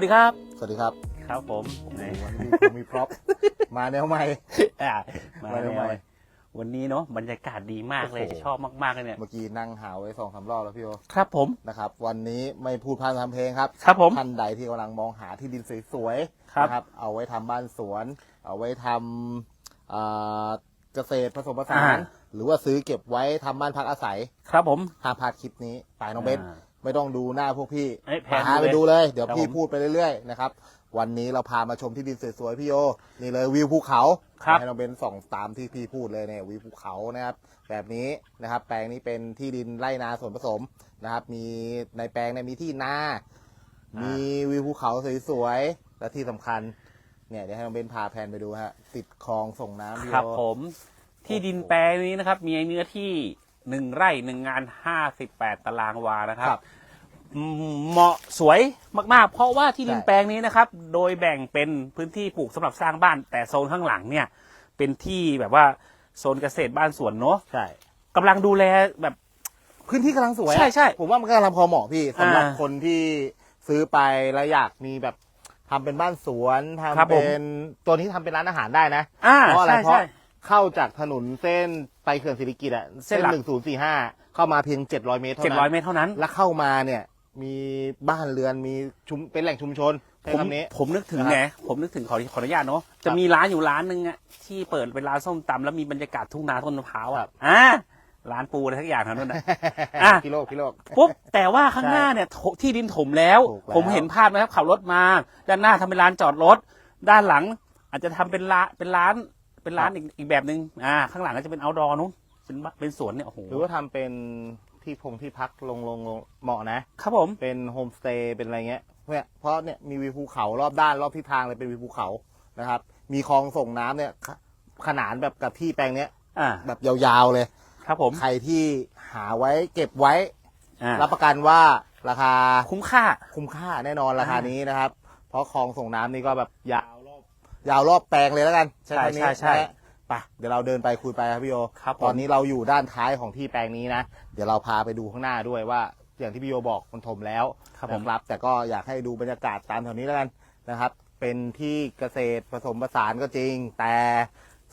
วัสดีครับ สวัสดีครับครับผมวันนี้ผมมีพร็อพมาแนวใหม่อะมามาแล้ทำไมววันนี้เนาะบรรยากาศดีมากเลยโอ้โหชอบมากๆเลยเนี่ย เมื่อกี้นั่งหาไว้สองสามรอบแล้วพี่โอครับผมนะครับ วันนี้ไม่พูดพร่ำทำเพลงครับ ครับผมท่านใดที่กำลังมองหาที่ดินสวยครับๆนะครับ เอาไว้ทำบ้านสวน เอาไว้ทำอ่าเกษตรผสมผสาน หรือว่าซื้อเก็บไว้ทำบ้านพักอาศัย ครับผมห้ามพลาดคลิปนี้ไปน้องเบนอ่า ไม่ต้องดูหน้าพวกพี่เอ้ยแพนพาไปดูดูเลยเลย เดี๋ยวครับพี่ผม พูดไปเรื่อยๆนะครับ วันนี้เราพามาชมที่ดินสวยๆพี่โยนี่เลยวิวภูเขาครับ ให้น้องเบนส่องตามที่พี่พูดเลยเนี่ยวิวภูเขานะครับ แบบนี้นะครับ แปลงนี้เป็นที่ดินไร่นาส่วนผสมนะครับ มีในแปลงเนี่ยมีที่นา มีวิวภูเขาสวยๆและที่สำคัญ เนี่ยเดี๋ยวให้น้องเบนพาแพนไปดูฮะติดคลองส่งน้ำพี่ครับโย ผม ที่ดินแปลงนี้นะครับ มีเนื้อที่ หนึ่งไร่หนึ่งงานห้าสิบแปดตารางวานะครับครับอืมเหมาะสวยมากๆ เพราะว่าที่ดินใช่แปลงนี้นะครับ โดยแบ่งเป็นพื้นที่ปลูกสำหรับสร้างบ้าน แต่โซนข้างหลังเนี่ย เป็นที่แบบว่าโซนเกษตรบ้านสวนเนาะใช่กำลังดูแลแบบพื้นที่กำลังสวยอะใช่ใช่ ผมว่ามันก็กำลังพอเหมาะพี่สำหรับอ่าคนที่ซื้อไปแล้วอยากมีแบบทำเป็นบ้านสวนครับทำผม เป็นตัวนี้ทำเป็นร้านอาหารได้นะ อ่าเพราะอะไรใช่เพราะ ใช่ เข้าจากถนนเส้นไปเขื่อนศิริกิติ์อะเส้เส้นนหลัก หนึ่งศูนย์สี่ห้าเข้ามาเพียงเจ็ดร้อยเมตรเท่าเจ็ดนั้ร้อยนเมตรเท่านั้น แล้วเข้ามาเนี่ยมีบ้านเรือนมีชุมเป็นแหล่งชุมชนใช้ผมคำนี้ ผมนึกถึงนะครับไงผมนึกถึงขอขออนุญาตเนาะจะมีร้านอยู่ร้านหนึ่งอะที่เปิดเป็นร้านส้มตำแล้วมีบรรยากาศทุ่งนาต้นมะพร้าวครัอะบ อ่าร้านปูอะไรทักอย่างเท่านั้นนะอะ พี่โลกพี่โลก ปุ๊บแต่ว่าข้างหน้าเนี่ยถที่ดินถมแล้ว ถูกแล้ว ผมเห็นภาพนะครับขับรถมา ด้านหน้าทำเป็นร้านจอดรถ ด้านหลังอาจจะทำเป็นร้านเป็นร้าน เป็นร้านอีกอีกแบบหนึ่งอ่า ข้างหลังก็จะเป็นเอาดอนู้นเป็นบ้านเป็นสวนเนี่ยโอ้โหหรือว่าทำเป็นที่พงที่พักลงลงลงเหมาะนะ ครับผมเป็นโฮมสเตย์เป็นอะไรเงี้ยเนี่ยเพราะเนี่ยมีวิวภูเขารอบด้านรอบทิศทางเลยเป็นวิวภูเขานะครับ มีคลองส่งน้ำเนี่ยขขนานแบบกับที่แปลงเนี้ยอ่าแบบยาวๆเลย ครับผมใครที่หาไว้เก็บไว้ อ่ารับประกันว่าราคาคุ้มค่า คุ้มค่าแน่นอนราคาอ่านี้นี้นะครับ เพราะคลองส่งน้ำนี่ก็แบบยาวรอบ ยาวรอบแปลงเลยแล้วกันใช่คำนี้ใช่ใช่ นะฮะไปเดี๋ยวเราเดินไปคุยไปครับพี่โยครับผม ตอนนี้เราอยู่ด้านท้ายของที่แปลงนี้นะเดี๋ยวเราพาไปดูข้างหน้าด้วยว่า อย่างที่พี่โยบอกมันถมแล้ว ครับผม นะครับแต่ก็อยากให้ดูบรรยากาศตามแถวนี้แล้วกันนะครับ เป็นที่เกษตรผสมผสานก็จริง แต่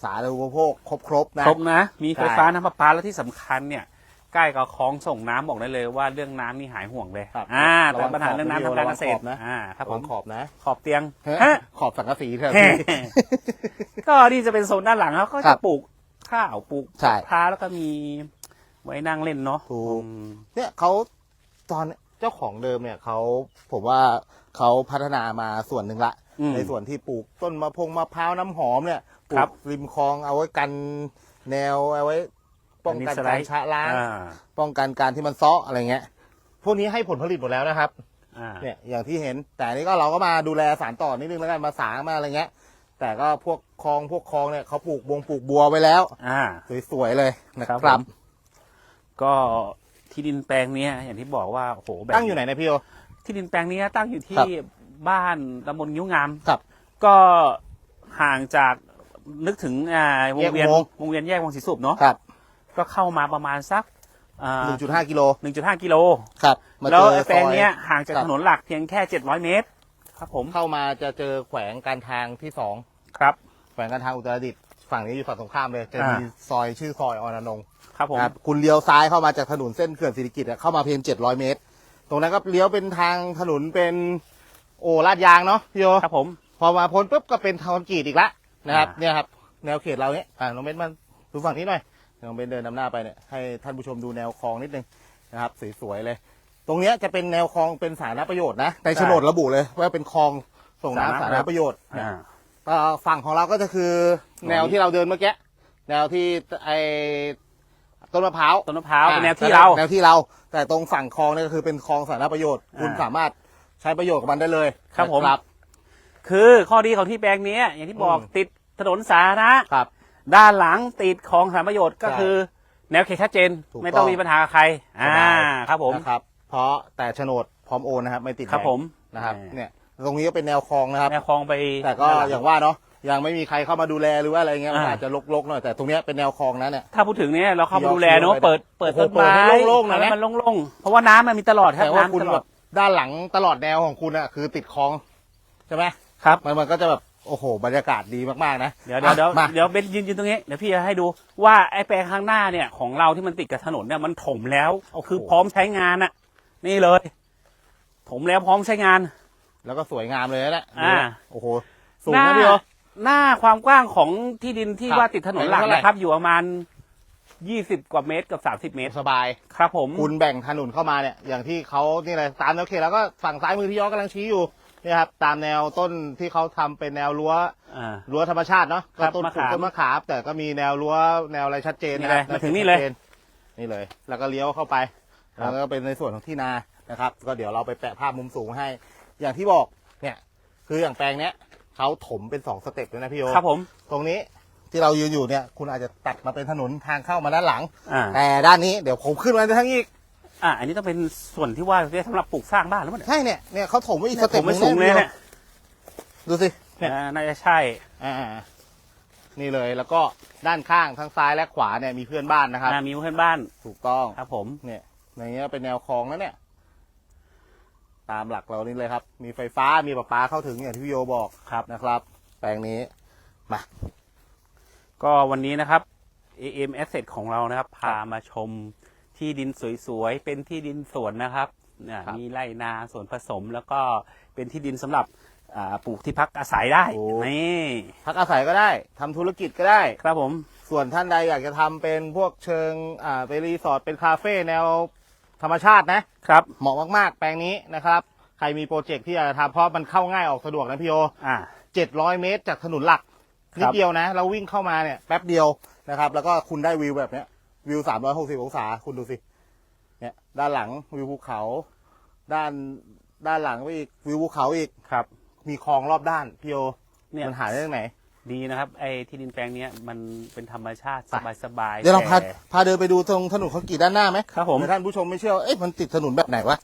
สาธารณูปโภคครบครบๆนะ ครบนะ มีไฟใช่ฟ้าน้ำประปาและที่สำคัญเนี่ย ใกล้กับคลองส่งน้ำบอกได้เลยว่าเรื่องน้ำนี่หายห่วงเลยครับอ่าระแต่วังปัญหาเรื่องน้ำขอบทางการเกษตรระวังขอบนะ อ่าครับผมขอบนะขอบเตียงฮะฮะขอบสังกะสีเถอะแฮ่พี่ ก็นี่จะเป็นโซนด้านหลังเขาก็ครัจะบปลูกข้าวปลูกใช่มะพร้าวแล้วก็มีไว้นั่งเล่นเนาะถูก อืม เนี่ยเขาตอนเจ้าของเดิมเนี่ยเขาผมว่าเขาพัฒนามาส่วนหนึ่งละ อืมในส่วนที่ปลูกต้นมะพงมะพร้าวน้ำหอมเนี่ยปลูครักบริมคลองเอาไว้กันแนวเอาไว้ ป้องกันอันนี้สไลการด์ชะล้างอ่า ป้องกันการที่มันเซาะอะไรเงี้ยพวกนี้ให้ผลผลิตหมดแล้วนะครับ อ่าเนี่ยอย่างที่เห็นแต่อันนี้ก็เราก็มาดูแลสารต่อนิดนึงแล้วกันมาสางมาอะไรเงี้ย แต่ก็พวกคลองพวกคลองเนี่ยเขาปลูกบงปลูกบัวไว้แล้ว อ่า สวยๆเลยนะคครัรับ บผม ก็ที่ดินแปลงเนี้ยอย่างที่บอกว่าโอ้โหแบบตั้งอยู่ไหนนะพี่โอ ที่ดินแปลงนี้ตั้งอยู่ที่ครับบ้านตำบลยิ้วงาม ครับ ก็ห่างจากนึกถึงอ่าวงเวียนแยกอุโมงค์ วงเวียนแยกวงศรีสุพเนาะครับ ก็เข้ามาประมาณสักหนึ่งจุดห้ากิโลหนึ่งจุดห้ากิโลครับมาแล้วเจอไอ้แปลงซอยเนี้ยห่างจากครับถนนหลักเพียงแค่เจ็ดร้อยเมตร ครับผมเข้ามาจะเจอแขวงการทางที่สองครับ แขวงการทางอุตรดิตถ์ฝั่งนี้อยู่ฝั่งตรงข้ามเลย จะอ่ามีมีซอยชื่อซอยอรนงค์ครับผมครับคุณเลี้ยวซ้ายเข้ามาจากถนนเส้นเขื่อนศิริกิติ์อะเข้ามาเพียงเจ็ดร้อยเมตร ตรงนั้นก็เลี้ยวเป็นทางถนนเป็นโอ้ลาดยางเนาะพี่โยครับผม พอมาพ้นปุ๊บก็เป็นทางคอนกรีตอีกละนะครับอ่าเนี่ยครับแนวเขตเราเนี้ยอ่าน้องเบนมาดูฝั่งนี้หน่อย น้องเบนเดินนำหน้าไปเนี่ยให้ท่านผู้ชมดูแนวคลองนิดนึงนะครับสวยๆเลย ตรงเนี้ยจะเป็นแนวคลองเป็นสาธารณประโยชน์นะในโฉนดระบุเลย ว่าเป็นคลองส่งน้ำสาธารณประโยชน์เนี่ยอ่าเอ่อฝั่งของเราก็จะคือแนวที่เราเดินเมื่อกี้แนวที่ไอต้นมะพร้าวต้นมะพร้าวอ่เป็นแนวที่เรา แนวที่เรา แต่ตรงฝั่งคลองเนี่ยก็คือเป็นคลองสาธารณประโยชน์อ่าคุณสามารถใช้ประโยชน์กับมันได้เลยครับผมนะคือข้อดีของที่แปลงเนี้ยอย่างที่บอกอืม ติดถนนสาธารณะ ครับ ด้ด้านหลังติดของสาธารณประโยชน์ก็ใช่คือ แนวเขตชัดเจน ถูกไม่ต้องต้องมีปัญหากับใคร อ่าสบายครับผม นะครับ เพราะแต่โฉนดพร้อมโอนนะครับ ไม่ติดครับแงผมนะครับ อ่า เนี่ย ตรงนี้ก็เป็นแนวคลองนะครับ แนวคลองไปแต่ก็ด้นหลั อย่างว่าเนาะ ยังไม่มีใครเข้ามาดูแลหรือว่าอะไรเงี้ย มันอ่า อาจจะรกๆหน่อย แต่ตรงเนี้ยเป็นแนวคลองนะเนี่ย ถ้าพูดถึงเนี้ยเราเข้ามาย้อนดูแลเนาะย้อนไปเปิดเปิดโอ้ต้นโหเปิดไม้ให้โล่งๆหน่อยไหมให้มันโล่งๆเพราะว่าน้ำมันมีตลอดครับแต่ว่าน้ำคุณตลแบอดบด้านหลังตลอดแนวของคุณอะคือติดคลอง ใช่ไหมครับ มันมันก็จะแบบ โอ้โห บรรยากาศดีมากๆนะเดี๋ยวเดี๋ยวเดี๋ยวอะมา เดี๋ยวเบนยืนยืนตรงนี้เดี๋ยวพี่จะให้ดูว่าไอ้แปลงข้างหน้าเนี่ยของเราที่มันติดกับถนนเนี่ยมันถมแล้วคือพร้อมใช้งานอะนี่เลย ถมแล้วพร้อมใช้งาน แล้วก็สวยงามเลยนะอ่าโอ้โห สูงหน้านะพี่โอ หน้าความกว้างของที่ดินที่ครับว่าติดถนนหลักเท่าไหร่ นะครับ อยู่ประมาณยี่สิบกว่าเมตรกับสามสิบเมตร สบาย ครับผม คุณแบ่งถนนเข้ามาเนี่ย อย่างที่เขานี่เลยตามแนวเขตแล้วก็ฝั่งซ้ายมือที่ยอกกำลังชี้อยู่ นี่ครับตามแนวต้นที่เขาทำเป็นแนวรั้วอ่า รั้วธรรมชาติเนาะครัก็บต้นมะปลูกขามต้นมะขามแต่ก็มีแนวรั้วแนวอะไรชัดเจนนี่นะเลยครับมาถึงนี่เลยชัดจนี่เลย แล้วก็เลี้ยวเข้าไปครับ แล้วก็เป็นในส่วนของที่นานะครับ ก็เดี๋ยวเราไปแปะภาพมุมสูงให้ อย่างที่บอกเนี่ยคืออย่างแปลงเนี้ยเขาถมเป็นสองสเต็ปเลยนะพี่โอครับผม ตรงนี้ที่เรายืนอยู่เนี่ย คุณอาจจะตัดมาเป็นถนนทางเข้ามาด้านหลัง อ่า แต่ด้านนี้เดี๋ยวผมขึ้นมาทั้งอีก อ่าอันนี้ต้องเป็นส่วนที่ว่าไว้สำหรับปลูกสร้างบ้านหรือเปล่าเนี่ยใช่เนี่ยเนี่ยเขาถมไว้อีกสผเต็ปมหไม่นึ่สูงเลยพี่โอเนี่ยดูสิเนี่ยอ่าน่าจะใช่ อ่านี่เลยแล้วก็ด้านข้างทั้งซ้ายและขวาเนี่ยมีเพื่อนบ้านนะครับ อ่ามีเพื่อนบ้านถูกต้องครับ ผมเนี่ยในเงี้ยเป็นแนวคลองแล้วเนี่ย ตามหลักเรานี่เลยครับ มีไฟฟ้ามีประปาเข้าถึงอย่างที่พี่โยบอกครับ นะครับ แปลงนี้ก็วันนี้นะครับ AM Asset ของเรานะครับ พามาชม ที่ดินสวยๆ เป็นที่ดินสวนนะครับเนี่ยครับ มีไร่นาสวนผสมแล้วก็เป็นที่ดินสำหรับอ่าปลูกที่พักอาศัยได้โอ้ นี่พักอาศัยก็ได้ทำธุรกิจก็ได้ ครับผม ส่วนท่านใดอยากจะทำเป็นพวกเชิงอ่าเป็นรีสอร์ทเป็นคาเฟ่แนวธรรมชาตินะ ครับ เหมาะมากๆ แปลงนี้นะครับ ใครมีโปรเจกต์ที่อยากจะทำเพราะมันเข้าง่ายออกสะดวกนะพี่โอ อ่าเจ็ดร้อยเมตรจากถนนหลัก ครับ นิดเดียวนะ เราวิ่งเข้ามาเนี่ยแป๊บเดียวนะครับ แล้วก็คุณได้วิวแบบเนี้ย วิวสามร้อยหกสิบองศา คุณดูสิ เนี่ย ด้านหลังวิวภูเขา ด้านด้านหลังไปอีกวิวภูเขาอีก ครับ มีคลองรอบด้านพี่โอเนี่ยมันหาได้ที่ไหน ดีนะครับ ไอ้ที่ดินแปลงเนี้ยมันเป็นธรรมชาติไปสบายๆเดี๋ยวเราพาแต่ พาเดินไปดูตรงถนนคอนกรีตด้านหน้าไหมครับผม เดี๋ยวท่านผู้ชมไม่เชื่อว่าเอ๊ะมันติดถนนแบบไหนวะ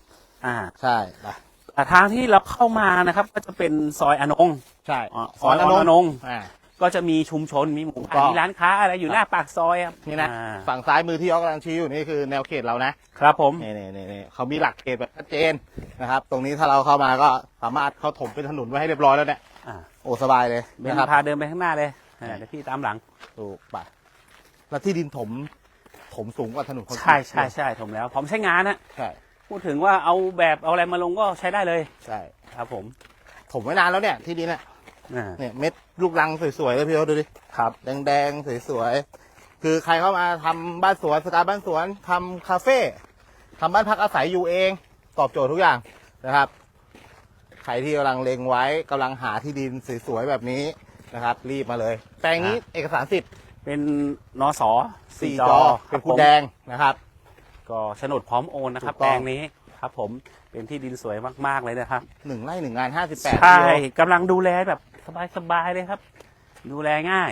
อ่าใช่ไปอ่าทางที่เราเข้ามานะครับ ก็จะเป็นซอยอนงใช่อ๋อซอยอนงอ่า ก็จะมีชุมชนมีหมู่ถูกบ้าต้นองมีร้านค้าอะไรอยู่หน้าปากซอยครับนี่นะ อ่าฝั่งซ้ายมือที่ยอกกำลังชี้อยู่นี่คือแนวเขตเรานะครับผมนี่นี่นี่นี่เขามีหลักเขตแบบชัดเจนนะครับ ตรงนี้ถ้าเราเข้ามาก็สามารถเขาถมเป็นถนนไว้ให้เรียบร้อยแล้วเนี่ยอ่าโอ้สบายเลยเบนนะครับ พาเดินไปข้างหน้าเลยอ่าเดี๋ยวพี่ตามหลัง ถูกป่ะแล้วที่ดินถม ถมสูงกว่าถนนคอนกรีตใช่ใช่ใช่ผมแล้วพร้อมใช้งานนะใช่พูดถึงว่าเอาแบบเอาอะไรมาลงก็ใช้ได้เลยใช่ ครับผม ถมไว้นานแล้วเนี่ยที่ดินเนี่ย อ่าเนี่ยเม็ดลูกรังสวยๆเลยพี่เขาดูดิครับ แดงๆสวยๆคือใครเข้ามาทำบ้านสวนสไตล์บ้านสวนทำคาเฟ่ทำบ้านพักอาศัยอยู่เอง ตอบโจทย์ทุกอย่างนะครับ ใครที่กำลังเลงไว้กำลังหาที่ดินสวยๆแบบนี้นะครับ รีบมาเลย แปลงนี้เอกสารสิทธิ์เป็นนสสี่สี่จจออเป็นรับคุผณมแดงนะครับ ก็โฉนดพร้อมโอนนะครับถูกต้แปลองงนี้ครับ ผมเป็นที่ดินสวยมากๆเลยนะครับหนึ่งไร่หนึ่งงานห้าสิบแปดใช่กำลังดูแลแบบ สบายๆเลยครับ ดูแลง่าย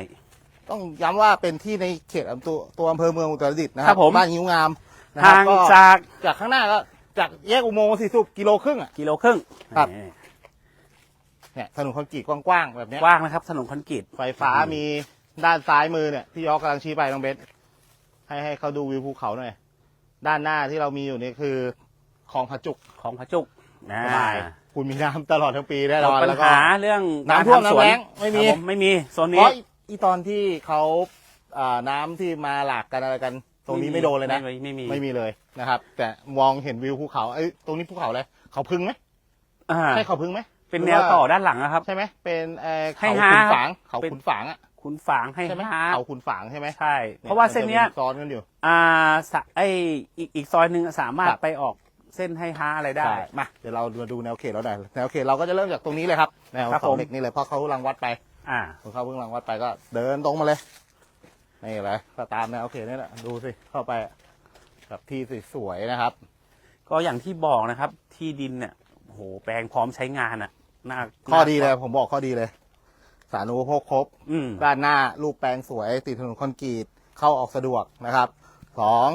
ต้องย้ำว่าเป็นที่ในเขตอำตัวตัวอำเภอเมืองอุตรดิตถ์นะคครัรับบผม บ้านงิ้วงามนะครัห่าบงก็จากจากข้างหน้าก็จากแยกอุโมงค์สี่สุบกิโลครึ่งอะ กิโลครึ่งครับ นี่เนี่ยถนนคอนกรีตกว้างๆแบบเนี้ยกว้างนะครับถนนคอนกรีต ไฟฟ้ามีด้านซ้ายมือเนี่ยที่ยอกกำลังชี้ไปน้องเบสให้ให้เขาดูวิวภูเขาหน่อยด้านหน้าที่เรามีอยู่นี่คือคลองผาจุก ของพระจุกนะสบาย คุณมีน้ำตลอดทั้งปีแน่หนมอดนปัญแล้วก็ หาเรื่องน้ำท่วมการทำสวนน้ำแล้งไม่มี ครับผไม่มีโซนเพนี้ราะอีตอนที่เขาอ่าน้ำที่มาหลากกันอะไรกัน ตรงนี้ไม่โดนเลยนะ ไม่ไม่มีไม่มีเลยนะครับ แต่มองเห็นวิวภูเขาเอ้ยตรงนี้ภูเขาอะไรเขาพึ่งไหมอ่าใช่เขาพึ่งไหมเป็นแนวต่อด้านหลังนะครับ ใช่ไหมเป็นเอ่อให้เขาหาขุนฝางเขาเป็น ขุนฝางอะคุณฝางให้ใช่ไหมหาเขาขุนฝางใช่ไหมใช่ เพราะว่าเส้นเนี้ย มัจะมีซ้อนกันอยู่ อ่าสะไออีกอีกซอยหนึ่งสามารถครับ ไปออก เส้นให้ฮาอะไรได้ ใช่มา เดี๋ยวเรามาดูแนวเขตเราหน่อยแนวเขตเราก็จะเริ่มจากตรงนี้เลยครับแนวครับเสาผม เหล็กนี่เลยเพราะเขารังวัดไปอ่าเขาเพิ่งรังวัดไปก็ เดินตรงมาเลยนี่เลยก็ตามแนวเขตนี่แหละดูสิเข้าไปแบบที่สวยๆนะครับ ก็อย่างที่บอกนะครับ ที่ดินเนี่ยโอ้โหแปลงพร้อมใช้งานอะน่าข้อดีเลยผมบอกข้อดีเลย สาธารณูปโภคครบ อืมด้านหน้ารูปแปลงสวย ติดถนนคอนกรีตเข้าออกสะดวกนะครับสอง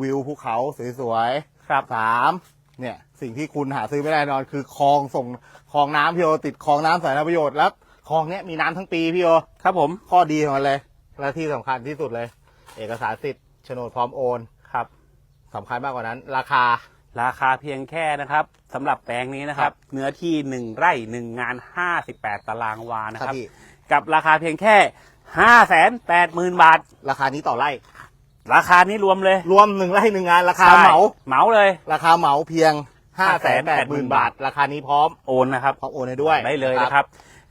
วิวภูเขาสวย ครับๆสามเนี่ยสิ่งที่คุณหาซื้อไม่ได้แน่นอน คือคลองส่งคลองน้ำพี่โอติดคลองน้ำสาธารณประโยชน์แล้วคลองเนี้ยมีน้ำทั้งปีพี่โอครับผมข้อดีของมันเลย และที่สำคัญที่สุดเลย เอกสารสิทธิ์โฉนดพร้อมโอนครับ สำคัญมากกว่านั้น ราคา ราคาเพียงแค่นะครับสำหรับแปลงนี้นะครับ เนื้อที่หนึ่งไร่หนึ่งงานห้าสิบแปดตารางวานะคครัรับบพี่ กับราคาเพียงแค่ห้าแสนแปดหมื่นบาท ราคานี้ต่อไร่ ราคานี้รวมเลย รวมหนึ่งไร่หนึ่งงานราคาเหมาใช่เหมาเลย ราคาเหมาเพียงห้าแสนแปดหมื่น580,000บาท ราคานี้พร้อมโอนนะครับพร้อมโอนให้ด้วยได้เลยนะครับ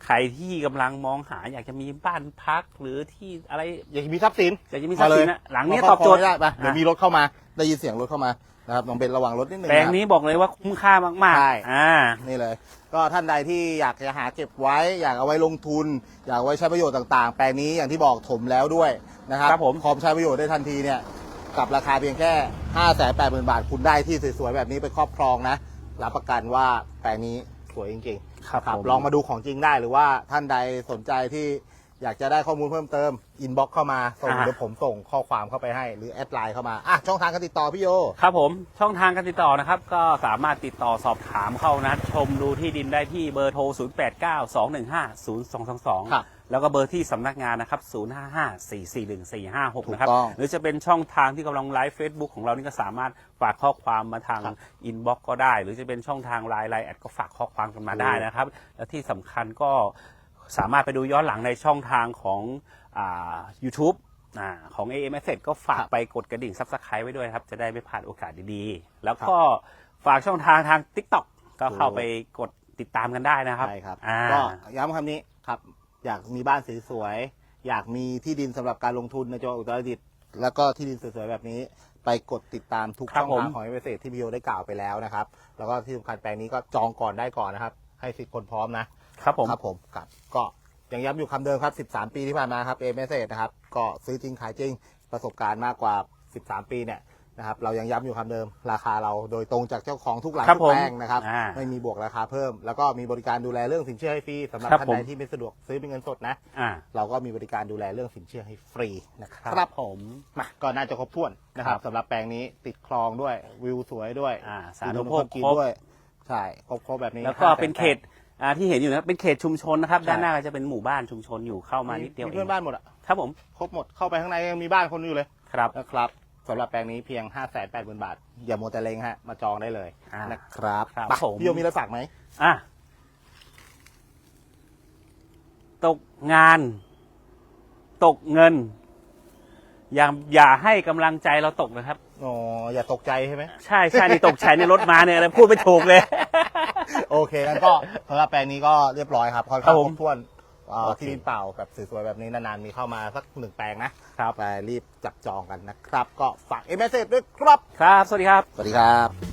ใครที่กำลังมองหาอยากจะมีบ้านพักหรือที่อะไรอยากจะมีทรัพย์สินอยากจะมีทรัพย์สินนะหลังนี้ตอบโจทย์ได้ปะเดี๋ยวอะมีรถเข้ามาได้ยินเสียงรถเข้ามา นะครับลองเป็นระวังรถนิดนึงแปลงนะครับนี้บอกเลยว่าคุ้มค่ามากใช่ๆอ่า นี่เลย ก็ท่านใดที่อยากจะหาเก็บไว้ อยากเอาไว้ลงทุน อยากเอาไว้ใช้ประโยชน์ต่างๆ แปลงนี้อย่างที่บอกถมแล้วด้วยนะครับครับผม พร้อมใช้ประโยชน์ได้ทันทีเนี่ยกับราคาเพียงแค่ 5 8 0 0 0 0 บาท คุณได้ที่สวยๆ แบบนี้ไปครอบครองนะ รับประกันว่าแปลงนี้สวยจริงๆ ครับครับผมลองมาดูของจริงได้หรือว่าท่านใดสนใจที่ อยากจะได้ข้อมูลเพิ่มเติมอินบ็อกเข้ามาส่งอ่า เดี๋ยวผมส่งข้อความเข้าไปให้ หรือแอดไลน์เข้ามาอะช่องทางการติดต่อพี่โย ครับผมช่องทางการติดต่อนะครับ ก็สามารถติดต่อสอบถามเข้านะชมดูที่ดินได้ที่เบอร์โทร 0 8 9 2 1 5 0 2 2 ครับ2 แล้วก็เบอร์ที่สำนักงานนะครับ 0 5 5 4 4 1 4 5 6 นะครับ ถูกต้องหรือจะเป็นช่องทางที่กำลังไลฟ์เฟซบุ๊กของเรานี่ก็สามารถฝากข้อความมาทางครับอินบ็อกก็ได้ หรือจะเป็นช่องทางไลน์ไลน์แอดก็ฝากข้อความกันมาได้นะครับ และที่สำคัญก็ สามารถไปดูย้อนหลังในช่องทางของอ่า YouTube อ่าของ AM Asset ก็ฝากไปกดกระดิ่งซับสไคร b ์ไว้ด้วยครับ จะได้ไม่พลาดโอกาสดีๆ แล้วก็ฝากช่องทางทาง TikTok ก็เข้าไปกดติดตามกันได้นะครับใช่ครับอ่าก็ย้ำคำนี้ครับ อยากมีบ้านสวยๆอยากมีที่ดินสำหรับการลงทุนในจังหวัดอุตรดิตถ์แล้วก็ที่ดินสวยๆแบบนี้ไปกดติดตามทุกครับช่องทางผมของเอเวอเรที่พี่โยได้กล่าวไปแล้วนะครับ แล้วก็ที่สำคัญแปลงนี้ก็จองก่อนได้ก่อนนะครับ ให้สิทธิ์คนพร้อมนะ ครับผมครับผมครับก็ยังย้ำอยู่คำเดิมครับ 13 ปีที่ผ่านมาครับเอเมเซนะครับ ก็ซื้อจริงขายจริงประสบการณ์มากกว่า 13 ปีเนี่ยนะครับ เรายังย้ำอยู่คำเดิม ราคาเราโดยตรงจากเจ้าของทุกหลังครับทุกแปลงผมนะครับ อ่าไม่มีบวกราคาเพิ่ม แล้วก็มีบริการดูแลเรื่องสินเชื่อให้ฟรีสำหรับครับท่านผม ใดที่ไม่สะดวกซื้อเป็นเงินสดนะ อ่า เราก็มีบริการดูแลเรื่องสินเชื่อให้ฟรีนะคครัรับบผมมาก็น่าจะครบถ้วนนะครับครับ สำหรับแปลงนี้ติดคลองด้วยวิวสวยด้วยอ่าสาอุธุดมโภคกินครบด้วยใช่ครบครบแบบนี้แล้วก็500,000เป็นเขต อ่าที่เห็นอยู่นะครับเป็นเขตชุมชนนะครับ ใช่ ด้านหน้าก็จะเป็นหมู่บ้านชุมชนอยู่เข้ามานิดเดียวมีเอเพื่อนงบ้านหมดอะครับผมครบหมดเข้าไปข้างในยังมีบ้านคนอยู่เลยครับ นะครับสำหรับแปลงนี้เพียง 5 8 0 0 0 0 บาท อย่าโมวแต่เลงฮะ มาจองได้เลยอ่านนะครับครับไปผม พี่โยมีอะไรฝากไหม อะตกงาน ตกเงิน อย่าอย่าให้กำลังใจเราตกนะครับ อ๋อ อย่าตกใจใช่ไหม ใช่ใช่นี่ตกใจในรถมาเนี่ยอะไรพูดไม่ถูกเลย โอเคงั้นก็สำหรับแปลงนี้ก็เรียบร้อยครับค่อนครัข้างบคผรมบถ้วนอ่าโอเค ที่ดินเปล่าแบบสวยๆแบบนี้นานๆมีเข้ามาสักหนึ่งแปลงนะครับไปรีบจับจองกันนะครับ ก็ฝากเอเมสเซจด้วยครับ ครับ สวัสดีครับ สวัสดีครับ